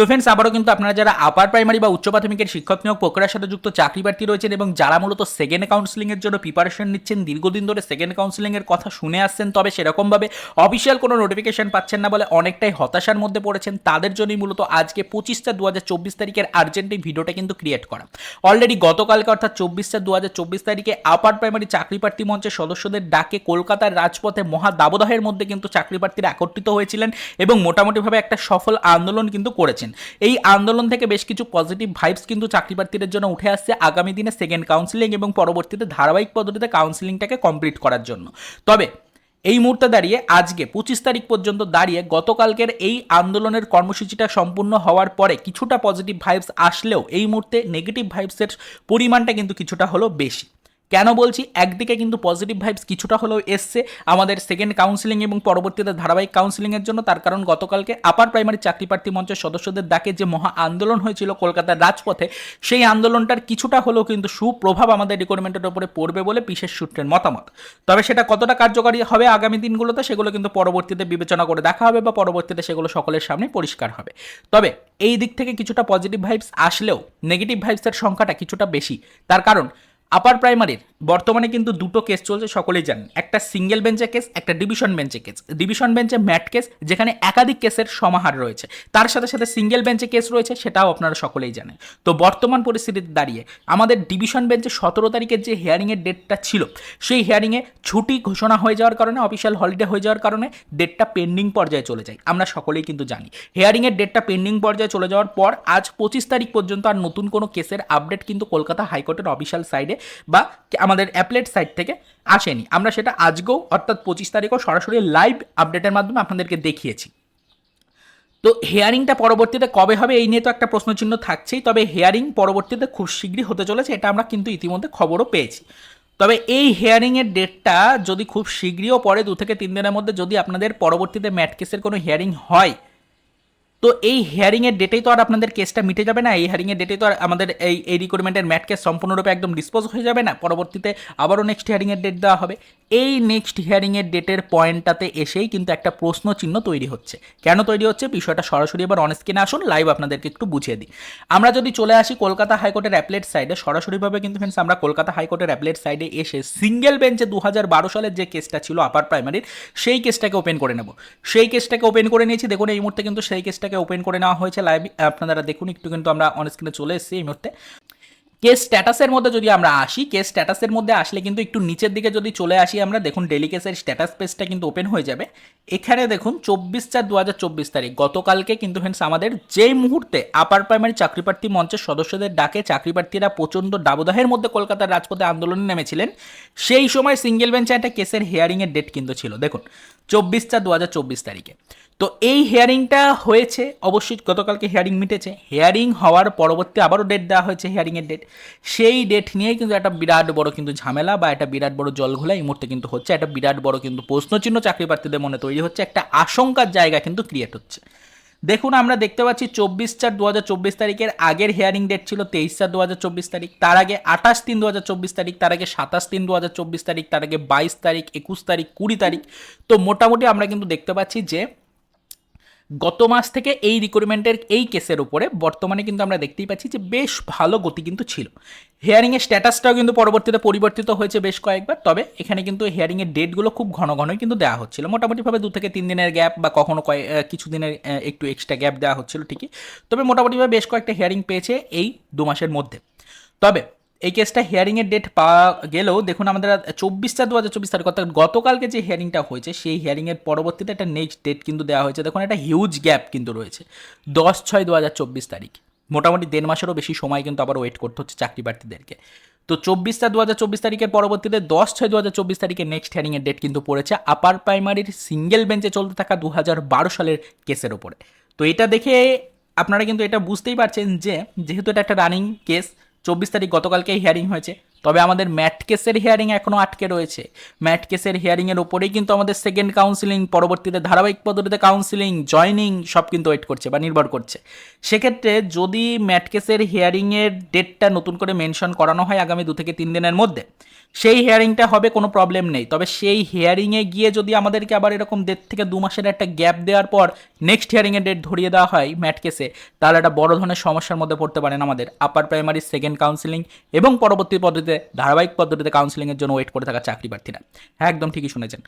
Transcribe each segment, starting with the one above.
তো ফ্রেন্ডস আবারও কিন্তু আপনারা যারা আপার প্রাইমারি বা উচ্চ প্রাথমিকের শিক্ষক নিয়োগ প্রক্রিয়ার সাথে যুক্ত চাকরি প্রার্থী রয়েছেন এবং যারা মূলত সেকেন্ড কাউন্সিলিংয়ের জন্য প্রিপারেশন নিচ্ছেন, দীর্ঘদিন ধরে সেকেন্ড কাউন্সিলিংয়ের কথা শুনে আসছেন, তবে সেরকমভাবে অফিসিয়াল কোনো নোটিফিকেশন পাচ্ছেন না বলে অনেকটাই হতাশার মধ্যে পড়েছেন, তাদের জন্যই মূলত আজকে পঁচিশটা দু হাজার চব্বিশ তারিখের আর্জেন্ট এই ভিডিওটা কিন্তু ক্রিয়েট করা। অলরেডি গতকালকে অর্থাৎ চব্বিশটা দু হাজার চব্বিশ তারিখে আপার প্রাইমারি চাকরি প্রার্থী মঞ্চের সদস্যদের ডাকে কলকাতার রাজপথে মহা দাবদাহের মধ্যে কিন্তু চাকরি প্রার্থীরা একত্রিত হয়েছিলেন এবং মোটামুটিভাবে একটা সফল আন্দোলন কিন্তু করেছেন। এই আন্দোলন থেকে বেশ কিছু পজিটিভ ভাইবস কিন্তু চাকরি প্রার্থীদের জন্য উঠে আসছে আগামী দিনে সেকেন্ড কাউন্সিলিং এবং পরবর্তীতে ধারাবাহিক পদ্ধতিতে কাউন্সিলিংটাকে কমপ্লিট করার জন্য। তবে এই মুহূর্তে দাঁড়িয়ে আজকে পঁচিশ তারিখ পর্যন্ত দাঁড়িয়ে গতকালকের এই আন্দোলনের কর্মসূচিটা সম্পূর্ণ হওয়ার পরে কিছুটা পজিটিভ ভাইবস আসলেও এই মুহূর্তে নেগেটিভ ভাইবসের পরিমাণটা কিন্তু কিছুটা হলো বেশি। কেন বলছি? একদিকে কিন্তু পজিটিভ ভাইবস কিছুটা হলেও এসছে। আমাদের সেকেন্ড কাউন্সিলিং এবং পরবর্তীতে ধারাবাহিক কাউন্সিলিংয়ের জন্য তার কারণ গতকালকে আপার প্রাইমারি চাকরি প্রার্থী মঞ্চের সদস্যদের ডাকে যে মহা আন্দোলন হয়েছিল কলকাতার রাজপথে, সেই আন্দোলনটার কিছুটা হলেও কিন্তু সুপ্রভাব আমাদের রিকোয়ারমেন্টের উপরে পড়বে বলে বিশেষ সূত্রের মতামত। তবে সেটা কতটা কার্যকারী হবে আগামী দিনগুলোতে সেগুলো কিন্তু পরবর্তীতে বিবেচনা করে দেখা হবে বা পরবর্তীতে সেগুলো সকলের সামনে পরিষ্কার হবে। তবে এই দিক থেকে কিছুটা পজিটিভ ভাইবস আসলেও নেগেটিভ ভাইবসের সংখ্যাটা কিছুটা বেশি। তার কারণ আপার প্রাইমারির, বর্তমানে কিন্তু দুটো কেস চলছে, সকলেই জানেন। একটা সিঙ্গেল বেঞ্চে কেস একটা ডিভিশন বেঞ্চে কেস ডিভিশন বেঞ্চে ম্যাট কেস যেখানে একাধিক কেসের সমাহার রয়েছে। তার সাথে সাথে সিঙ্গেল বেঞ্চে কেস রয়েছে, সেটাও আপনারা সকলেই জানেন। তো বর্তমান পরিস্থিতিতে দাঁড়িয়ে, আমাদের ডিভিশন বেঞ্চে সতেরো তারিখের যে হিয়ারিংয়ের ডেটটা ছিল, সেই হিয়ারিংয়ে ছুটি ঘোষণা হয়ে যাওয়ার কারণে অফিসিয়াল হলিডে হয়ে যাওয়ার কারণে ডেটটা পেন্ডিং পর্যায়ে চলে যায়। আমরা সকলেই কিন্তু জানি। হিয়ারিংয়ের ডেটটা পেন্ডিং পর্যায়ে চলে যাওয়ার পর, আজ পঁচিশ তারিখ পর্যন্ত আর নতুন কোনো কেসের আপডেট কিন্তু কলকাতা হাইকোর্টের অফিসিয়াল সাইডে বা আমাদের অ্যাপলেট সাইট থেকে আসেনি। আমরা সেটা আজকেও, অর্থাৎ পঁচিশ তারিখও সরাসরি লাইভ আপডেটের মাধ্যমে আপনাদেরকে দেখিয়েছি। তো হেয়ারিংটা পরবর্তীতে কবে হবে এই নিয়ে তো একটা প্রশ্নচিহ্ন থাকছেই, তবে হেয়ারিং পরবর্তীতে খুব শীঘ্রই হতে চলেছে, এটা আমরা কিন্তু ইতিমধ্যে খবরও পেয়েছি। তবে এই হেয়ারিংয়ের ডেটটা যদি খুব শীঘ্রইও পরে দু থেকে তিন দিনের মধ্যে যদি আপনাদের পরবর্তীতে ম্যাট কেসের কোনো হিয়ারিং হয় তো এই হিয়ারিংয়ের ডেটেই তো আর আপনাদের কেসটা মিটে যাবে না, এই হিয়ারিংয়ের ডেটেই তো আর আমাদের এই এই রিক্রুটমেন্টের ম্যাট কেস সম্পূর্ণরূপে একদম ডিসপোজ হয়ে যাবে না, পরবর্তীতে আবারও নেক্সট হিয়ারিংয়ের ডেট দেওয়া হবে। এই নেক্সট হিয়ারিংয়ের ডেটের পয়েন্টটাতে এসেই কিন্তু একটা প্রশ্ন চিহ্ন তৈরি হচ্ছে। কেন তৈরি হচ্ছে? বিষয়টা সরাসরি এবার অনস্ক্রিনে আসুন লাইভ আপনাদেরকে একটু বুঝিয়ে দিই। আমরা যদি চলে আসি কলকাতা হাইকোর্টের অ্যাপলেট সাইডে সরাসরিভাবে কিন্তু ফ্রেন্ডস আমরা কলকাতা হাইকোর্টের অ্যাপলেট সাইডে এসে সিঙ্গেল বেঞ্চে দু হাজার বারো সালের যে কেসটা ছিল আপার প্রাইমারির সেই কেসটাকে ওপেন করে নেব। সেই কেসটাকে ওপেন করে নিয়েছি, দেখুন এই মুহূর্তে কিন্তু সেই কেসটাকে ওপেন করে নেওয়া হয়েছে। লাইভ আপনারা দেখুন, একটু কিন্তু আমরা অনস্ক্রিনে চলে এসেছি এই মুহূর্তে। কেস স্ট্যাটাসের মধ্যে যদি আমরা আসি কেস স্ট্যাটাসের মধ্যে আসলে কিন্তু একটু নিচের দিকে যদি চলে আসি আমরা, দেখুন ডেলি কেসের স্ট্যাটাস পেজটা কিন্তু ওপেন হয়ে যাবে। এখানে দেখুন চব্বিশ চার দু হাজার চব্বিশ তারিখ। গতকালকে কিন্তু ফ্রেন্ডস আমাদের যেই মুহূর্তে আপার প্রাইমারি চাকরি প্রার্থী মঞ্চের সদস্যদের ডাকে চাকরি প্রার্থীরা প্রচণ্ড দাবদাহের মধ্যে কলকাতার রাজপথে আন্দোলনে নেমেছিলেন, সেই সময় সিঙ্গেল বেঞ্চে একটা কেসের হিয়ারিংয়ের ডেট কিন্তু ছিল। দেখুন, চব্বিশ চার দু হাজার চব্বিশ তারিখে। তো এই হিয়ারিংটা হয়েছে, অবশ্যই গতকালকে হিয়ারিং মিটেছে। হিয়ারিং হওয়ার পরবর্তী আবারও ডেট দেওয়া হয়েছে হিয়ারিংয়ের ডেট সেই ডেট নিয়েই কিন্তু একটা বিরাট বড় কিন্তু ঝামেলা বা একটা বিরাট বড় জলঘোলা এই মুহূর্তে কিন্তু হচ্ছে। একটা বিরাট বড় কিন্তু প্রশ্নচিহ্ন চাকরি প্রার্থীদের মনে তৈরি হচ্ছে। একটা আশঙ্কার জায়গা কিন্তু ক্রিয়েট হচ্ছে। দেখুন, আমরা দেখতে পাচ্ছি চব্বিশ চার দু তারিখের আগের হিয়ারিং ডেট ছিল তেইশ চার দু তারিখ। তার আগে আঠাশ তিন দু তারিখ, তার আগে সাতাশ তিন দু তারিখ, তার আগে বাইশ তারিখ, একুশ তারিখ, কুড়ি তারিখ। তো মোটামুটি আমরা কিন্তু দেখতে পাচ্ছি যে গত মাস থেকে এই রিক্রুটমেন্টের এই কেসের উপরে বর্তমানে কিন্তু আমরা দেখতেই পাচ্ছি যে বেশ ভালো গতি কিন্তু ছিল। হিয়ারিংয়ের স্ট্যাটাসটাও কিন্তু পরবর্তীতে পরিবর্তিত হয়েছে বেশ কয়েকবার, তবে এখানে কিন্তু হিয়ারিংয়ের ডেটগুলো খুব ঘন ঘনই কিন্তু দেওয়া হচ্ছিল। মোটামুটিভাবে দু থেকে তিন দিনের গ্যাপ বা কখনো কয়েক কিছু দিনের একটু এক্সট্রা গ্যাপ দেওয়া হচ্ছিল ঠিকই। তবে মোটামুটিভাবে বেশ কয়েকটা হিয়ারিং পেয়েছে এই দু মাসের মধ্যে। তবে এই কেসটা হিয়ারিংয়ের ডেট পাওয়া গেলেও দেখুন আমাদের চব্বিশ চার দু হাজার চব্বিশ তারিখ, অর্থাৎ গতকালকে যে হিয়ারিংটা হয়েছে, সেই হিয়ারিংয়ের পরবর্তীতে একটা নেক্সট ডেট কিন্তু দেওয়া হয়েছে। দেখুন, একটা হিউজ গ্যাপ কিন্তু রয়েছে। দশ ছয় দু হাজার চব্বিশ তারিখ। মোটামুটি দেড় মাসেরও বেশি সময় কিন্তু আবার ওয়েট করতে হচ্ছে চাকরি প্রার্থীদেরকে। তো চব্বিশ চার দু হাজার চব্বিশ তারিখের পরবর্তীতে দশ ছয় দু হাজার চব্বিশ তারিখে নেক্সট হিয়ারিংয়ের ডেট কিন্তু পড়েছে আপার প্রাইমারির সিঙ্গেল বেঞ্চে চলতে থাকা দু হাজার বারো সালের কেসের ওপরে তো এটা দেখে আপনারা কিন্তু এটা বুঝতেই পারছেন যে, যেহেতু এটা একটা রানিং কেস চব্বিশ তারিখ গতকালকেই হিয়ারিং হয়েছে। তবে আমাদের ম্যাট কেসের হিয়ারিং এখনও আটকে রয়েছে। ম্যাট কেসের হিয়ারিংয়ের ওপরেই কিন্তু আমাদের সেকেন্ড কাউন্সিলিং পরবর্তীতে ধারাবাহিক পদ্ধতিতে কাউন্সিলিং জয়নিং সব কিন্তু ওয়েট করছে বা নির্ভর করছে। সেক্ষেত্রে যদি ম্যাট কেসের হিয়ারিংয়ের ডেটটা নতুন করে মেনশন করানো হয় আগামী দু থেকে তিন দিনের মধ্যে সেই হেয়ারিংটা হবে, কোনো প্রবলেম নেই। তবে সেই হেয়ারিংয়ে গিয়ে যদি আমাদেরকে আবার এরকম দেড় থেকে দু মাসের একটা গ্যাপ দেওয়ার পর নেক্সট হিয়ারিংয়ের ডেট ধরিয়ে দেওয়া হয় ম্যাটকেসে তাহলে একটা বড় ধরনের সমস্যার মধ্যে পড়তে পারেন আমাদের। আপার প্রাইমারি সেকেন্ড কাউন্সিলিং এবং পরবর্তী পদ্ধতিতে, ধারাবাহিক পদ্ধতিতে কাউন্সিলিংয়ের জন্য ওয়েট করে থাকা চাকরি প্রার্থীরা হ্যাঁ একদম ঠিকই শুনেছেন।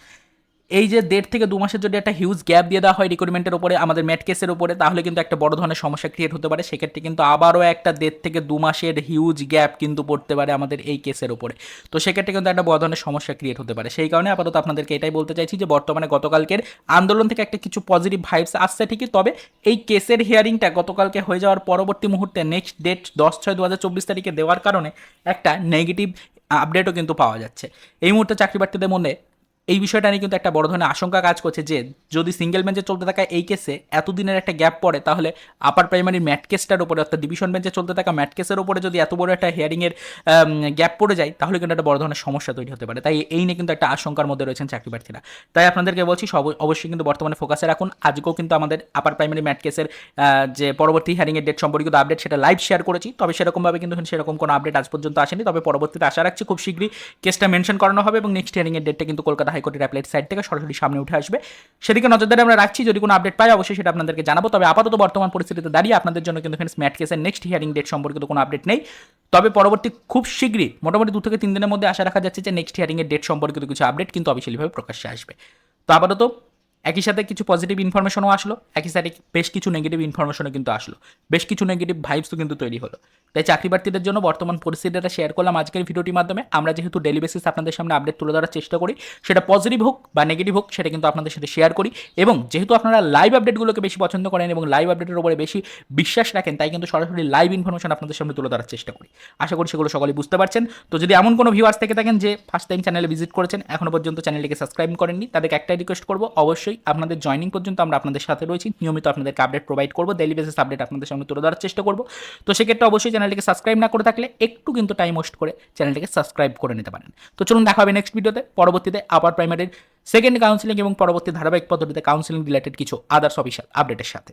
এই যে দেড় থেকে দু মাসের যদি একটা হিউজ গ্যাপ দিয়ে দেওয়া হয় রিক্রুটমেন্টের উপরে, আমাদের ম্যাট কেসের উপরে, তাহলে কিন্তু একটা বড় ধরনের সমস্যা ক্রিয়েট হতে পারে। সেক্ষেত্রে কিন্তু আবারও একটা দেড় থেকে দু মাসের হিউজ গ্যাপ কিন্তু পড়তে পারে আমাদের এই কেসের উপরে। তো সেক্ষেত্রে কিন্তু একটা বড় ধরনের সমস্যা ক্রিয়েট হতে পারে। সেই কারণে আপাতত আপনাদেরকে এটাই বলতে চাইছি যে, বর্তমানে গতকালকের আন্দোলন থেকে একটা কিছু পজিটিভ ভাইবস আসছে ঠিকই, তবে এই কেসের হিয়ারিংটা গতকালকে হয়ে যাওয়ার পরবর্তী মুহূর্তে নেক্সট ডেট দশ ছয় দু তারিখে দেওয়ার কারণে একটা নেগেটিভ আপডেটও কিন্তু পাওয়া যাচ্ছে। এই মুহূর্তে চাকরি প্রার্থীদের মধ্যে এই বিষয়টা নিয়ে কিন্তু একটা বড় ধরনের আশঙ্কা কাজ করছে যে, যদি সিঙ্গেল বেঞ্চে চলতে থাকা এই কেসে এতদিনের একটা গ্যাপ পড়ে, তাহলে আপার প্রাইমারি ম্যাট কেসটার উপরে, অর্থাৎ ডিভিশন বেঞ্চে চলতে থাকা ম্যাট কেসের উপরে যদি এত বড় একটা হিয়ারিংয়ের গ্যাপ পড়ে যায়, তাহলে কিন্তু একটা বড় ধরনের সমস্যা তৈরি হতে পারে। তাই এই নিয়ে কিন্তু একটা আশঙ্কার মধ্যে রয়েছেন চাকরি প্রার্থীরা তাই আপনাদেরকে বলছি, সব অবশ্যই কিন্তু বর্তমানে ফোকাসে রাখুন। আজকেও কিন্তু আমাদের আপার প্রাইমারি ম্যাট কেসের যে পরবর্তী হিয়ারিংয়ের ডেট সম্পর্কিত আপডেট সেটা লাইভ শেয়ার করেছি। তবে সেরকমভাবে কিন্তু সেরকম কোনো আপডেট আজ পর্যন্ত আসেনি। তবে পরবর্তীতে আশা রাখছি খুব শীঘ্রই কেসটা মেনশন করানো হবে এবং নেক্সট হিয়ারিংয়ের ডেটটা কিন্তু কলকাতা হাইকোর্টের অ্যাপ্লাইট সাইড থেকে সরাসরি সামনে উঠে আসবে। সেদিকে নজরদারি আমরা রাখছি, যদি কোনো আপডেট পাই, অবশ্যই সেটা আপনাদেরকে জানাব। তবে আপাতত বর্তমান পরিস্থিতিতে দাঁড়িয়ে আপনাদের জন্য কিন্তু ফ্রেন্ডস ম্যাট কেসের নেক্সট হিয়ারিং ডেট সম্পর্কিত কোনো আপডেট নেই। তবে পরবর্তী খুব শীঘ্রই, মোটামুটি দু থেকে তিন দিনের মধ্যে আশা রাখা যাচ্ছে যে নেক্সট হিয়ারিংয়ের ডেট সম্পর্কিত কিছু আপডেট কিন্তু অফিসিয়ালিভাবে প্রকাশ্যে আসবে। তো আপাতত একই সাথে কিছু পজিটিভ ইনফরমেশনও আসলো, একই সাথে বেশ কিছু নেগেটিভ ইনফরমেশনও কিন্তু আসলো। বেশ কিছু নেগেটিভ ভাইবসও কিন্তু তৈরি হলো। তাই চাকরি প্রার্থীদের জন্য বর্তমান পরিস্থিতিটা শেয়ার করলাম আজকের ভিডিওটির মাধ্যমে। আমরা যেহেতু ডেলি বেসিস আপনাদের সামনে আপডেট তুলে ধরার চেষ্টা করি, সেটা পজিটিভ হোক বা নেগেটিভ হোক, সেটা কিন্তু আপনাদের সাথে শেয়ার করি। এবং যেহেতু আপনারা লাইভ আপডেটগুলোকে বেশি পছন্দ করেন এবং লাইভ আপডেটের উপরে বেশি বিশ্বাস রাখেন, তাই কিন্তু সরাসরি লাইভ ইনফরমেশন আপনাদের সামনে তুলে ধরার চেষ্টা করি। আশা করি সেগুলো সকলে বুঝতে পারছেন। তো যদি এমন কোনো ভিউয়ার্স থেকে থাকেন যে ফার্স্ট টাইম চ্যানেলে ভিজিট করেছেন, এখনও পর্যন্ত চ্যানেলটিকে সাবস্ক্রাইব করেননি, তাদেরকে একটাই রিকোয়েস্ট করব, অবশ্যই আপনাদের জয়নিং পর্যন্ত আমরা আপনাদের সাথে রয়েছি। নিয়মিত আপনাদেরকে আপডেট প্রোভাইড করব ডেলি বেসিস আপডেট আপনাদের সামনে তুলে ধরার চেষ্টা করব। তো সেক্ষেত্রে অবশ্যই চ্যানেলটিকে সাবস্ক্রাইব না করে থাকলে একটু কিন্তু টাইম ওয়েস্ট করে চ্যানেলটিকে সাবস্ক্রাইব করে নিতে পারেন। তো চলুন দেখা হবে নেক্সট ভিডিওতে পরবর্তীতে আপার প্রাইমারির সেকেন্ড কাউন্সিলিং এবং পরবর্তী ধারাবাহিক পদ্ধতিতে কাউন্সিলিং রিলেটেড কিছু আদার্স অফিসিয়াল আপডেটের সাথে।